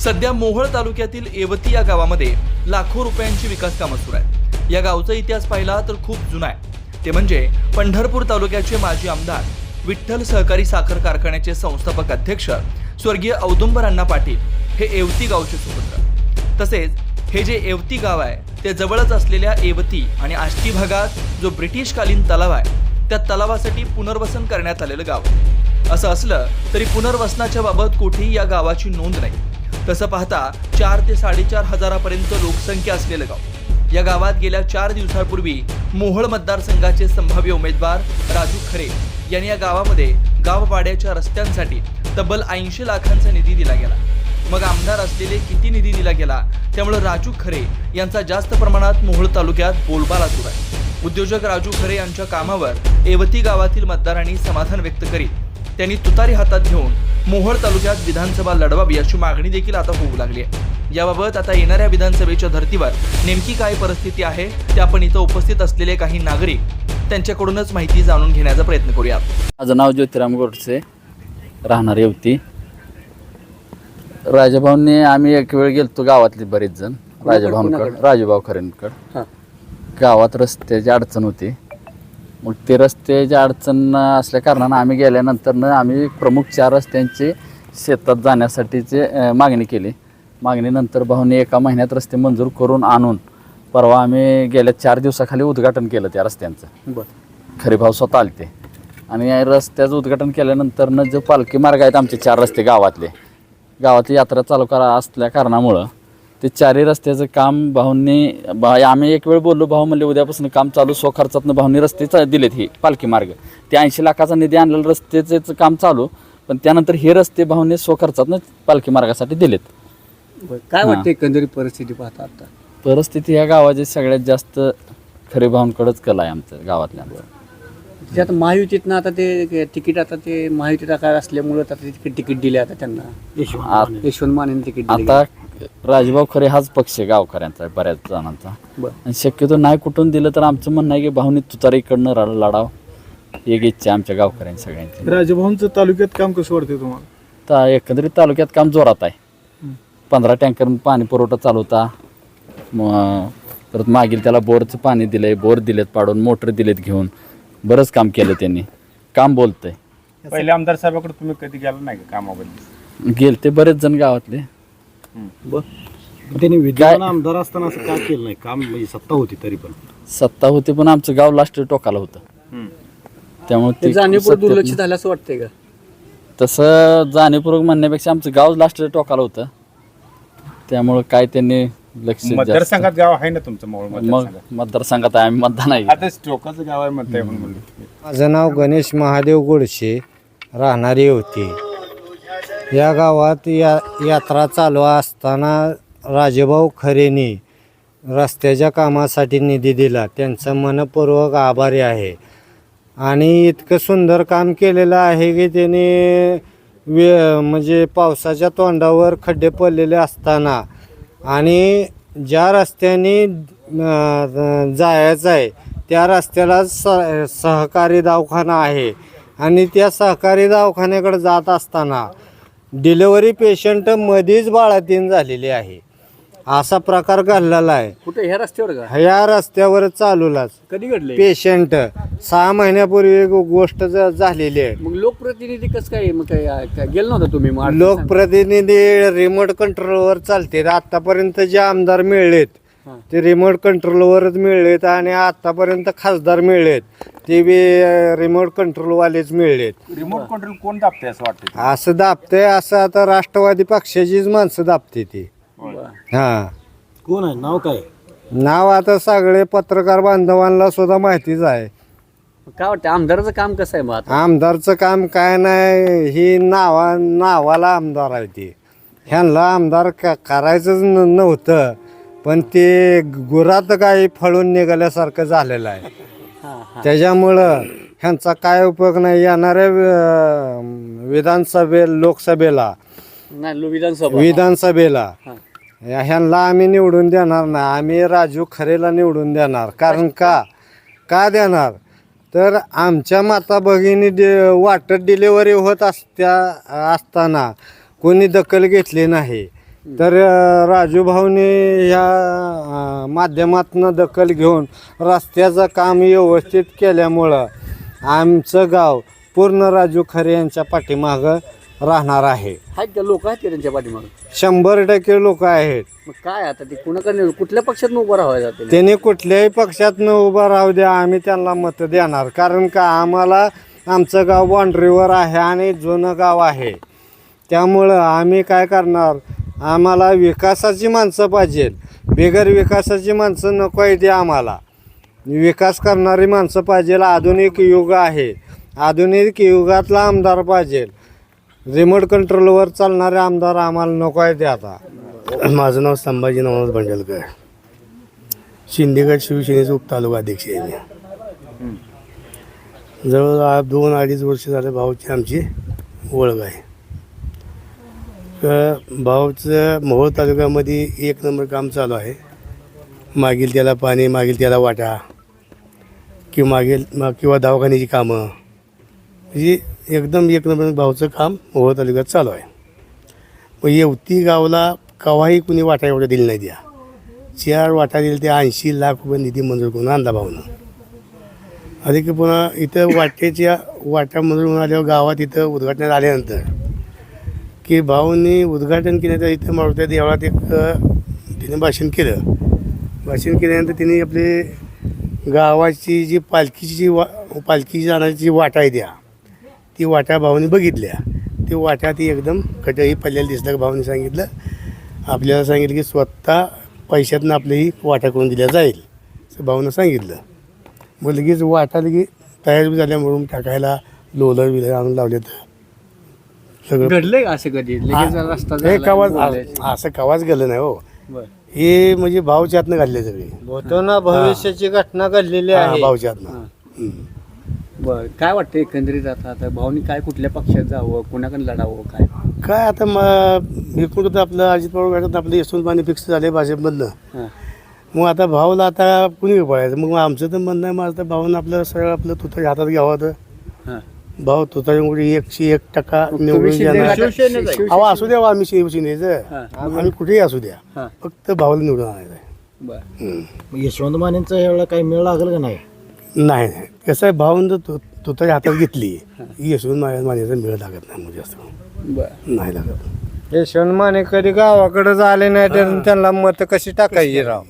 सध्या मोहोळ तालुक्यातील एवती या गावामध्ये लाखो रुपयांची विकास कामं सुरू आहेत. या गावचा इतिहास पाहिला तर खूप जुना आहे. ते म्हणजे पंढरपूर तालुक्याचे माजी आमदार विठ्ठल सहकारी साखर कारखान्याचे संस्थापक अध्यक्ष स्वर्गीय औदुंबरांना पाटील हे एवती गावचे सुपुत्र. तसेच हे जे एवती गाव आहे ते जवळच असलेल्या एवती आणि आष्टी भागात जो ब्रिटिशकालीन तलाव आहे त्या तलावासाठी पुनर्वसन करण्यात आलेलं गाव. असं असलं तरी पुनर्वसनाच्या बाबत कुठेही या गावाची नोंद नाही. तसं पाहता चार ते साडेचार हजारापर्यंत लोकसंख्या असलेलं गाव. या गावात गेल्या चार दिवसांपूर्वी मोहोळ मतदारसंघाचे संभाव्य उमेदवार राजू खरे यांनी या गावामध्ये गावपाड्याच्या रस्त्यांसाठी तब्बल ऐंशी लाखांचा निधी दिला गेला. मग आमदार असलेले किती निधी दिला गेला? त्यामुळे राजू खरे यांचा जास्त प्रमाणात मोहोळ तालुक्यात बोलबाला सुरू आहे. उद्योजक राजू खरे यांच्या कामावर एवती गावातील मतदारांनी समाधान व्यक्त करीत त्यांनी तुतारी हातात घेऊन मोहोळ तालुक्यात विधानसभा लढवावी अशी मागणी देखील आता होऊ लागली आहे. याबाबत आता येणाऱ्या विधानसभेच्या धर्तीवर नेमकी काय परिस्थिती आहे ते आपण इथं उपस्थित असलेले काही नागरिक त्यांच्याकडूनच माहिती जाणून घेण्याचा प्रयत्न करूयात. माझं नाव ज्योतिराम गोडसे राहणार येवती राजाभाऊंनी आम्ही एक वेळ गेलतो गावातले बरेच जण राजाभाऊंकड राजूभाऊ खरेंकड. गावात रस्त्याची अडचण होती. मग ते रस्त्याची अडचण असल्या कारणानं आम्ही गेल्यानंतरनं आम्ही प्रमुख चार रस्त्यांची शेतात जाण्यासाठीची मागणी केली. मागणीनंतर भाऊने एका महिन्यात रस्ते मंजूर करून आणून परवा आम्ही गेल्या चार दिवसाखाली उद्घाटन केलं त्या रस्त्यांचं. खरे भाऊ स्वतः आलते. आणि या रस्त्याचं उद्घाटन केल्यानंतरनं जो पालखी मार्ग आहेत आमचे चार रस्ते गावातले गावातली यात्रा चालू करा असल्या कारणामुळं ते चारही रस्त्याचं काम भाऊंनी आम्ही एक वेळ बोललो भाऊ म्हणले उद्यापासून काम चालू स्वखर्चातनं भाऊंनी रस्ते चा- दिलेत ही पालखी मार्ग. ते ऐंशी लाखाचा निधी आणलेलं रस्त्याचं काम चालू पण त्यानंतर हे रस्ते भाऊंनी स्वखर्चातनं पालखी मार्गासाठी दिलेत. काय हा. वाटतं एकंदरीत परिस्थिती पाहता आता? परिस्थिती ह्या गावाची सगळ्यात जास्त खरे भाऊंकडंच कला आहे आमच्या गावातल्या त्याच्यात महायुतीतनं आता ते तिकीट आता ते महायुतीत काय असल्यामुळं आता ते तिकीट तिकीट दिले आता त्यांना. आत- यशवंत मानेने तिकीट दिले. आता राजभाऊ खरे हाच पक्ष आहे गावकऱ्यांचा आहे बऱ्याच जणांचा. बरं. आणि शक्यतो नाही कुठून दिलं तर आमचं म्हणणं आहे की भाऊनी तुतारीकडनं रा- लढाव. एक इच्छा आहे आमच्या गावकऱ्यांची सगळ्यांची. राजभवनचं तालुक्यात काम कसं वाटतंय तुम्हाला? तर एकंदरीत तालुक्यात काम जोरात आहे. पंधरा टँकर पाणी पुरवठा चालू होता. मग परत मागील त्याला बोरचं पाणी दिलंय बोर दिलेत पाडून मोटर दिलेत घेऊन. बरंच काम केलं त्यांनी. काम बोलतंय. पहिले आमदार साहेबाकडे तुम्ही कधी गेला नाही का कामाबद्दल? गेलते बरेच जण गावातले. त्यांनी विद्यमान आमदार असताना असं का केलं नाही? काम म्हणजे सत्ता होती तरी पण. सत्ता होती पण आमचं गाव लास्ट टोकाला होतं. त्यामुळे ते जाणीवपूर्वक दुर्लक्ष झालं असं वाटतंय का? तसं जाणीवपूर्वक म्हणण्यापेक्षा आमचं गाव लास्ट टोकाला होतं. त्यामुळं काय त्यांनी लक्ष मतदारसंघात गाव आहे ना तुमचं मग मतदारसंघात? आहे आम्ही मतदान आहे. आता टोकाचं गाव आहे म्हणताय म्हणून. माझं नाव गणेश महादेव गोडशे राहणारी होती. या गावात या यात्रा चालू असताना राजेभाऊ खरेनी रस्त्याच्या कामासाठी निधी दिला. त्यांचं मनपूर्वक आभारी आहे. आणि इतकं सुंदर काम केलेलं आहे की त्याने वे म्हणजे पावसाच्या तोंडावर खड्डे पडलेले असताना आणि ज्या रस्त्याने जायचं आहे त्या रस्त्याला स सहकारी दवाखाना आहे. आणि त्या सहकारी दवाखान्याकडे जात असताना डिलिव्हरी पेशंट मध्येच बाळातीन झालेली आहे. असा प्रकार घडलेला आहे. कुठे? ह्या रस्त्यावर का? ह्या रस्त्यावर चालूलाच. कधी घडले पेशंट सहा महिन्यापूर्वी एक गोष्ट ज- झालेली आहे. मग लोकप्रतिनिधी कसं काय? मग काय काय गेलं नव्हतं तुम्ही? मग लोकप्रतिनिधी रिमोट कंट्रोलवर चालते आतापर्यंत जे आमदार मिळलेत. ते रिमोट कंट्रोलवरच मिळलेत आणि आतापर्यंत खासदार मिळलेत. ते बी रिमोट कंट्रोलवालेच मिळलेत. रिमोट कंट्रोल कोण दाबते असं वाटतं असं दाबतंय असं आता राष्ट्रवादी पक्षाचीच माणसं दाबते ती. हा. कोण आहे? नाव काय? नाव आता सगळे पत्रकार बांधवांना सुद्धा माहितीच आहे. काय वाटतं आमदाराचं काम कसं आहे मग आता? आमदारचं काम काय नाही ही नावा नावाला आमदार आहे ती. ह्यांना आमदार क करायचंच न- नव्हतं. पण ते गुरात काही फळून निघाल्यासारखं झालेलं आहे. त्याच्यामुळं ह्यांचा काय उपयोग नाही. येणाऱ्या अं, विधानसभे लोकसभेला नाही विधानसभा. विधानसभेला. या- ह्यांना आम्ही निवडून देणार नाही. आम्ही राजू खरेला निवडून देणार. कारण का? का देणार? तर आमच्या माता भगिनी डि वाटत डिलेवरी होत असत्या असताना कोणी दखल घेतली नाही. तर राजू भाऊने ह्या माध्यमातून दखल घेऊन रस्त्याचं काम व्यवस्थित केल्यामुळं आमचं गाव पूर्ण राजू खरे यांच्या पाठीमागं राहणार आहे. आहेत का लोक? आहेत का त्यांच्या पाठीमागे? शंभर टक्के लोक आहेत. मग काय आता ते कुणाकडे कुठल्या पक्षात उभं राहावं जाते त्याने कुठल्याही पक्षात न उभं राहू द्या आम्ही त्यांना मतं देणार. कारण का आम्हाला आमचं गाव बाउंड्रीवर आहे आणि जुनं गाव आहे. त्यामुळं आम्ही काय करणार? आम्हाला विकासाची माणसं पाहिजे. बिगर विकासाची माणसं नको आहे ते आम्हाला. विकास करणारी माणसं पाहिजे. आधुनिक युग आहे. आधुनिक युगातला आमदार पाहिजे. रिमोट कंट्रोलवर चालणारे आमदार आम्हाला नको आहे ते आता. माझं नाव संभाजी नवनाथ भंडलकर शिंदेगड शिवसेनेचे उपतालुका अध्यक्ष आहे मी. जवळ आ- दोन अडीच वर्ष झालं भाऊची आमची ओळख आहे. तर भाऊचं मोहोळ तालुक्यामध्ये एक नंबर काम चालू आहे. मागील त्याला पाणी मागील त्याला वाटा किंवा मागील मा- किंवा दवाखान्याची कामं. म्हणजे एकदम एक नंबर भाऊचं काम मोहोळ तालुक्यात चालू आहे. मग येवती गावाला कवाही कुणी वाटा एवढं दिली नाही द्या चार वाटा दिले ते ऐंशी लाख रुपये निधी मंजूर करून आणला भाऊनं. अधिक की पुन्हा इथं वाटेच्या वाटा मंजूर होऊन आल्यावर गावात इथं उद्घाटनात आल्यानंतर की भाऊंनी उद्घाटन केल्यानंतर इथं मारुत्या देवळात एक तिने भाषण केलं. भाषण केल्यानंतर तिने आपले गावाची जी पालखीची जी वा पालखीची जाण्याची जी वाटा आहे त्या ती वाटा भाऊने बघितल्या. ती वाटा ती एकदम कटही पडलेली दिसलं भाऊने सांगितलं. आपल्याला सांगितलं की स्वतः पैशातनं आपली ही वाटा करून दिल्या जाईल असं भाऊनं सांगितलं. मग लगेच वाटा लगेच तयार झाल्या म्हणून टाकायला लोलर बिलर आणून लावले तर सगळं घडलंय का असं कधी? लगेच रस्ता हे झाला, कवाच बोलायचं. असं कवाच गेलं नाही हो. बरं. हे म्हणजे भाऊच्या हातनं घातले सगळे. होतो ना भविष्याची घटना घडलेली हा, आहे. भाऊच्या हातनं हां. हम्म. बरं काय वाटतं एकंदरीत आता? आता भाऊनी काय कुठल्या पक्षात जावं कोणाकडे लढावं काय? काय आता मग एकूण तर आपलं अजित पवार गटात आपलं यशवंत पाणी फिक्स झाले भाजपमधनं. हां. मग आता भाऊला आता कुणी पळायचं? मग आमचं तर म्हणणं आहे माझं तर भाऊनं आपलं सरळ आपलं तुताच्या हातात घ्यावं तर हां. भाऊ तुताच्या एकशे एक टक्का निवडून शिवसेनेचा आहे? अहो असू द्या हो, आम्ही शिवसेनेचं हां. आम्ही कुठेही असू द्या. हां. फक्त भाऊला निवडून आणायचं आहे. बरं. यशवंत मानेंचा एवढा काही मेळ लागेल का नाही? नाही नाही. कसं आहे भाऊन जर तु तुताच्या हातात घेतली. यशवंत माझ्या माझ्याचा मेळ लागत नाही म्हणजे बरं. नाही लागत. यशवंत माने कधी गावाकडे आले नाही तर त्यांना मत कशी टाकायची राव?